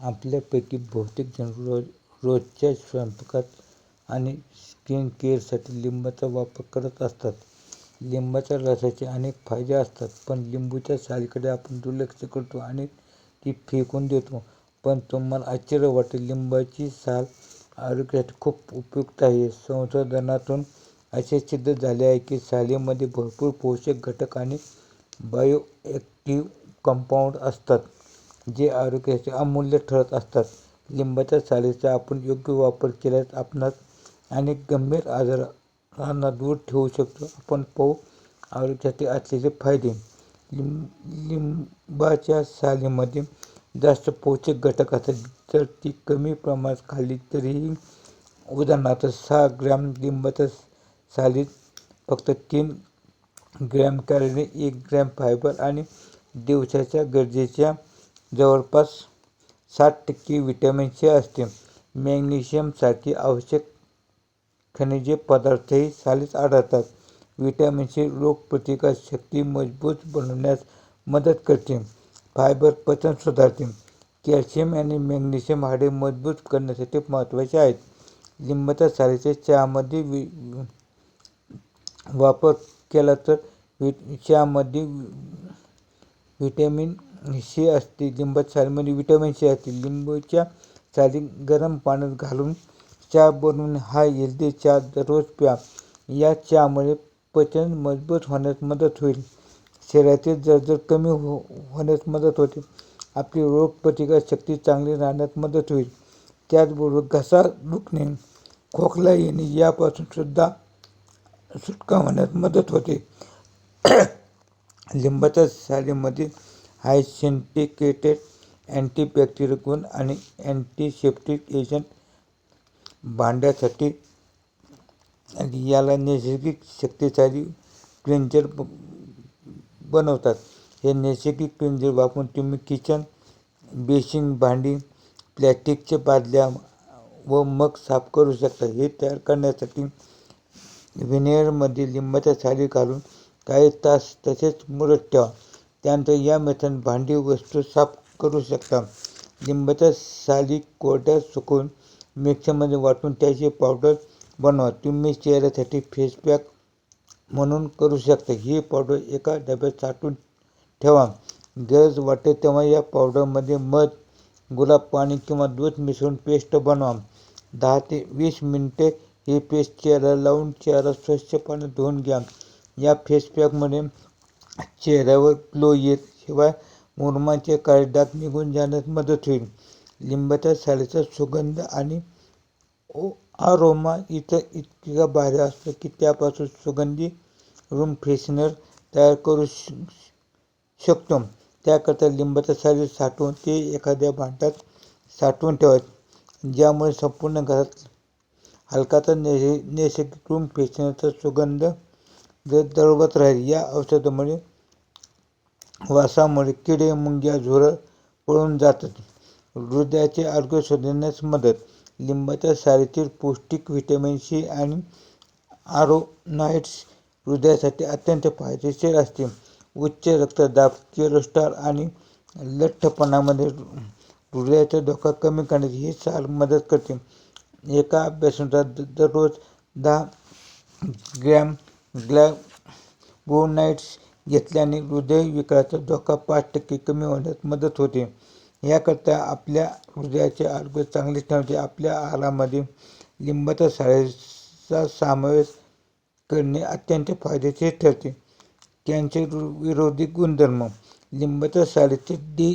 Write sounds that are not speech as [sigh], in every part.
आपल्यापैकी बहुतेक जण रोज रोजच्या स्वयंपाकात आणि स्किन केअरसाठी लिंबाचा वापर करत असतात. लिंबाच्या रसाचे अनेक फायदे असतात पण लिंबूच्या सालीकडे आपण दुर्लक्ष करतो आणि ती फेकून देतो. पण तुम्हाला आश्चर्य वाटेल लिंबाची साल आरोग्यासाठी खूप उपयुक्त आहे. संशोधनातून असे सिद्ध झाले आहे की सालीमध्ये भरपूर पोषक घटक आणि बायोॲक्टिव्ह कंपाऊंड असतात. जे आरोग्याचे अमूल्य ठरत असतात. लिंबाच्या सालीचा आपण योग्य वापर केल्यास आपणास अनेक गंभीर आजारांना दूर ठेवू शकतो. आपण पाहू आरोग्यासाठी असलेले फायदे. लिंब लिंबाच्या सालीमध्ये जास्त पोषक घटक असतात. जर ती कमी प्रमाणात खाल्ली तरीही उदाहरणार्थ सहा ग्रॅम लिंबाच्या सालीत फक्त तीन ग्रॅम कॅलरी एक ग्रॅम फायबर आणि दिवसाच्या गरजेच्या जवळपास साठ टक्के व्हिटॅमिन सी असते. मॅग्नेशियमसारखी आवश्यक खनिजे पदार्थही सालीत आढळतात. व्हिटॅमिन सी रोगप्रतिकार शक्ती मजबूत बनवण्यास मदत करते. फायबर पचन सुधारते. कॅल्शियम आणि मॅग्नेशियम हाडे मजबूत करण्यासाठी महत्त्वाचे आहेत. लिंबाच्या सालीचे चहामध्ये वापर केला तर चहामध्ये व्हिटॅमिन सी म्हणजे असते लिंबाच्या सालीमध्ये विटॅमिन सी असते. लिंबूच्या साली गरम पाण्यात घालून चहा बनवून हा हेल्दी चहा दररोज प्या. या चहामुळे पचन मजबूत होण्यास मदत होईल. शरीरातील जळजळ कमी हो होण्यास मदत होते. आपली रोगप्रतिकार शक्ती चांगली राहण्यास मदत होईल. त्याचबरोबर घसा दुखणे खोकला येणे यापासून सुद्धा सुटका होण्यास मदत होते. [coughs] लिंबाच्या सालीमध्ये हाय सिंटिकेटेड अँटीबॅक्टेरियल गुण आणि अँटीसेप्टिक एजंट भांड्यासाठी. याला नैसर्गिक शक्तिशाली क्लिंजर बनवतात. हे नैसर्गिक क्लिंजर वापरून तुम्ही किचन बेसिन भांडी प्लॅस्टिकच्या बादल्या व मग साफ करू शकता. हे तयार करण्यासाठी व्हिनेअरमध्ये लिंबाच्या साली घालून काही तास तसेच मुरत ठेवा. त्यानंतर या मेथन भांडी वस्तू साफ करू शकता. लिंबाच्या साली कोरड्या सुकवून मिक्सरमध्ये वाटून त्याची पावडर बनवा. तुम्ही चेहऱ्यासाठी फेस पॅक म्हणून करू शकता. ही पावडर एका डब्यात साठवून ठेवा. गरज वाटते तेव्हा या पावडरमध्ये मध गुलाब पाणी किंवा दूध मिसळून पेस्ट बनवा. दहा ते वीस मिनटे ही पेस्ट चेहऱ्याला लावून चेहरा स्वच्छ पाण्यात धुवून घ्या. या फेस पॅकमध्ये चेहऱ्यावर ग्लो येईल शिवाय मुरमाचे काळे डाग निघून जाण्यास मदत होईल. लिंबाच्या साडीचा सुगंध आणि ओ आरोमा इथं इतका भारी असतो की त्यापासून सुगंधी रूम फ्रेशनर तयार करू श शकतो. त्याकरता लिंबाच्या साडी साठवून ते एखाद्या भांड्यात साठवून ठेवा ज्यामुळे संपूर्ण घरात हलकाचा नैस नैसर्गिक रूम फ्रेशनरचा सुगंध दरवळत राहील. या औषधामुळे वासामुळे किडे मुंग्या झुरळ पळून जातात. हृदयाचे आरोग्य शोधण्यास मदत. लिंबाच्या सारीतील पौष्टिक व्हिटॅमिन सी आणि आरोनाइट्स हृदयासाठी अत्यंत फायदेशीर असते. उच्च रक्तदाब कोलेस्ट्रॉल आणि लठ्ठपणामध्ये हृदयाचा धोका कमी करण्यात ही साल मदत करते. एका अभ्यासानुसार दररोज दहा ग्रॅम ग्लॅबोनाइड्स घेतल्याने हृदयविकाराचा धोका पाच टक्के कमी होण्यास मदत होते. याकरता आपल्या हृदयाचे आरोग्य चांगले ठेवते आपल्या आहारामध्ये लिंबाचा साळेचा समावेश करणे अत्यंत फायदेशीर ठरते. कॅन्सर विरोधी गुणधर्म लिंबाच्या साळेचे डी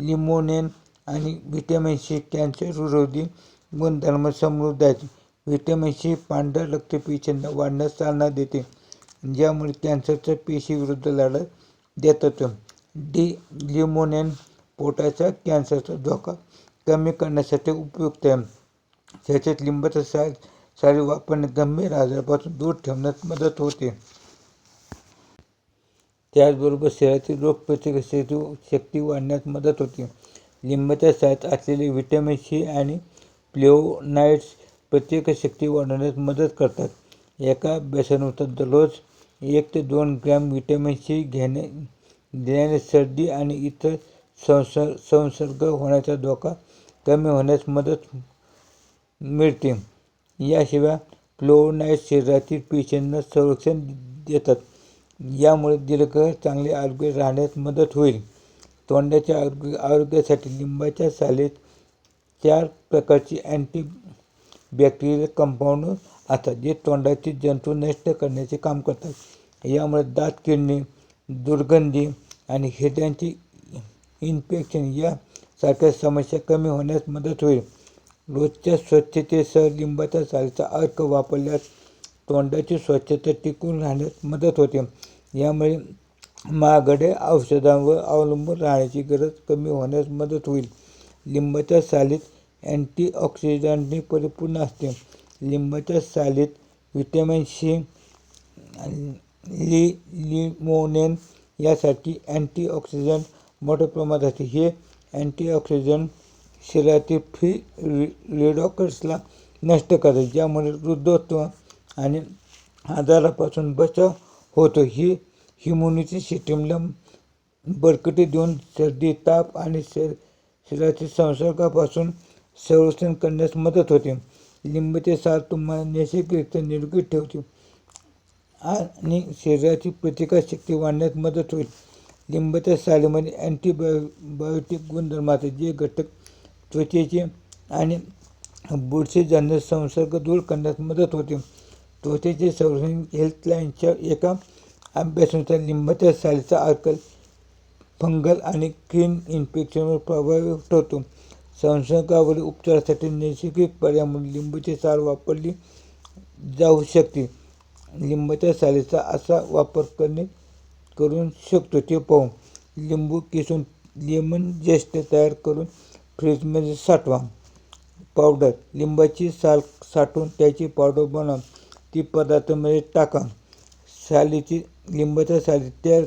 लिमोनेन आणि व्हिटॅमिन सी कॅन्सर विरोधी गुणधर्म समृद्ध आहेत. व्हिटॅमिन सी पांढऱ्या रक्तपेशींना वाढण्यास चालना देते. ज्यामुळे कॅन्सरच्या पेशीविरुद्ध लढा देतात डी. लिमोनेन पोटाच्या कॅन्सरचा धोका कमी करण्यासाठी उपयुक्त आहे. त्याच्यात लिंबाचा साल सारी वापरणे गंभीर आजारापासून दूर ठेवण्यास मदत होते. त्याचबरोबर शरीरातील रोगप्रतिकारक शक्ती वाढण्यास मदत होते. लिंबाच्या सालीत असलेले व्हिटॅमिन सी आणि प्रत्येक शक्ती वाढवण्यास मदत करतात. एका अभ्यासानुसार दररोज एक ते दोन ग्रॅम व्हिटॅमिन सी घेणे देण्याने सर्दी आणि इतर संसर्ग संसर्ग होण्याचा धोका कमी होण्यास मदत मिळते. याशिवाय फ्लोनाईट शरीरातील पेशींना संरक्षण देतात. यामुळे दीर्घ चांगले आरोग्य राहण्यास मदत होईल. तोंडाच्या आरोग्य आरोग्यासाठी लिंबाच्या सालेत चार प्रकारची अँटी बॅक्टेरियल कंपाऊंड असतात जे तोंडाचे जंतू नष्ट करण्याचे काम करतात. यामुळे दात किडणी दुर्गंधी आणि हृदयांची इन्फेक्शन यासारख्या समस्या कमी होण्यास मदत होईल. रोजच्या स्वच्छतेसह लिंबाच्या सालीचा अर्क वापरल्यास तोंडाची स्वच्छता टिकून राहण्यास मदत होते. यामुळे महागडे औषधांवर अवलंबून राहण्याची गरज कमी होण्यास मदत होईल. लिंबाच्या सालीत अँटीऑक्सिडंटने परिपूर्ण असते. लिंबाच्या सालीत व्हिटॅमिन सी लि लिमोनेन यासाठी अँटीऑक्सिडंट मोठ्या प्रमाणात असते. हे अँटीऑक्सिडंट शरीरातील फ्री रेडॉकर्सला नष्ट करतात ज्यामुळे वृद्धत्व आणि आजारापासून बचाव होतो. ही हिमोनिटी सिस्टीमला बळकटी देऊन सर्दी ताप आणि शरीराच्या शरीरातील संसर्गापासून संरक्षण करण्यास मदत होते. लिंबाचे सार तुम्हाला नैसर्गिकरित्या निरोगी ठेवते आणि शरीराची प्रतिकारशक्ती वाढण्यास मदत होईल. लिंबाच्या सालीमध्ये अँटीबायो बायोटिक गुणधर्म जे घटक त्वचेचे आणि बुरशीजन्य संसर्ग दूर करण्यास मदत होते. त्वचेचे संरक्षण हेल्थलाईनच्या एका अभ्यासानुसार लिंबाच्या सालीचा आकल फंगल आणि क्रीन इन्फेक्शनवर प्रभावी ठरतो. संसर्गावरील उपचारासाठी नैसर्गिक पर्याय म्हणून लिंबूची साल वापरली जाऊ शकते. लिंबाच्या सालीचा असा वापर करणे करू शकतो. ते पाहून लिंबू किसून लेमन जेस्ट तयार करून फ्रीजमध्ये साठवा. पावडर लिंबाची साल साठवून त्याची पावडर बनवा. ती पदार्थामध्ये टाका. सालीची लिंबाच्या साली तयार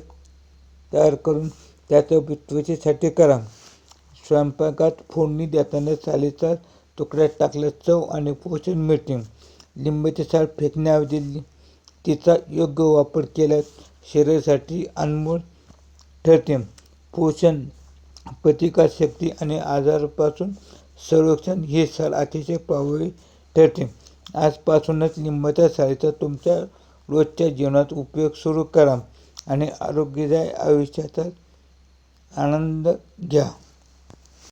तयार करून त्याचा त्वचेसाठी करा. स्वयंपाकात फोडणी देताना सालीचा तुकड्यात टाकल्यास चव आणि पोषण मिळते. लिंबाची साल फेकण्याऐवजी तिचा योग्य वापर केल्यास शरीरासाठी अनमोल ठरते. पोषण प्रतिकारशक्ती आणि आजारापासून संरक्षण ही साल अतिशय प्रभावी ठरते. आजपासूनच लिंबाच्या सालीचा तुमच्या रोजच्या जीवनात उपयोग सुरू करा आणि आरोग्यदायी आयुष्याचा आनंद घ्या.